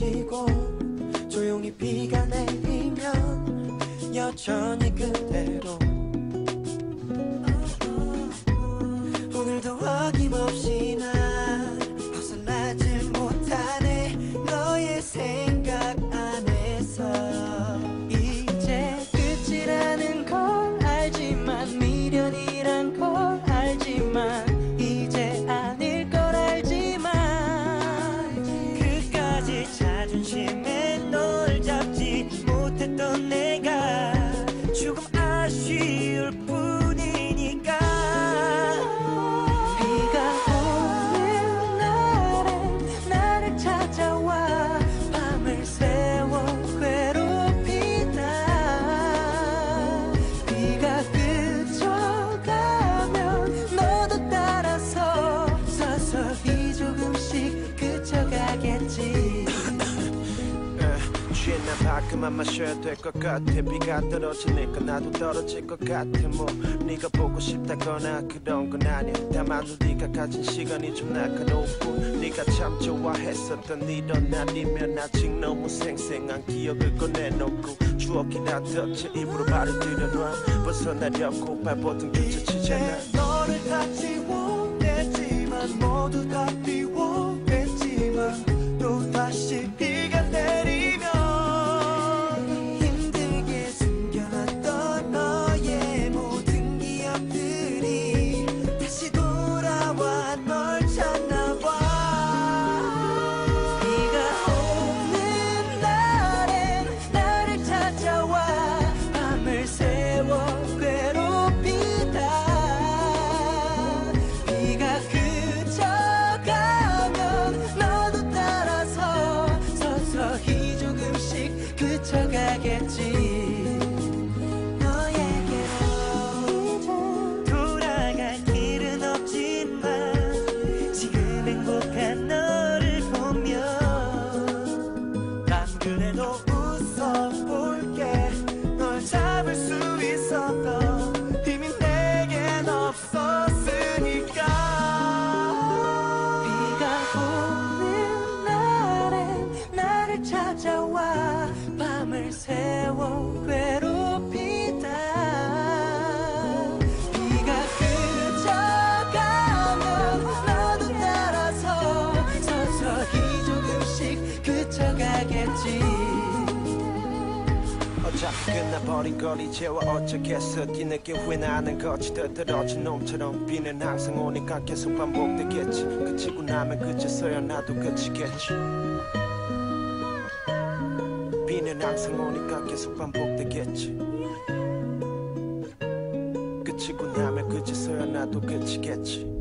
지고 조용히 비가 내리면 여전히 그대로 자존심에 널 잡지 못했던 내가 조금 아쉬울 뿐 난 밖에만 마셔야 될 것 같아. 비가 떨어지니까 나도 떨어질 것 같아. 뭐 네가 보고 싶다거나 그런 건 아니야. 다만 네가 가진 시간이 좀 날카롭고 네가 참 좋아했었던 이런 날이면 아직 너무 생생한 기억을 꺼내놓고 추억이 다 덮쳐 입으로 말을 들여놔. 벗어나려고 발버둥 그쳐치잖아. 이제 너를 다지 그 어차피 끝나버린 걸 이제와 어쩌겠어 뒤늦게 후회나는 거지 더떨어진 놈처럼 비는 항상 오니까 계속 반복되겠지 그치고 나면 그제서야 나도 그치겠지 비는 항상 오니까 계속 반복되겠지 그치고 나면 그제서야 나도 그치겠지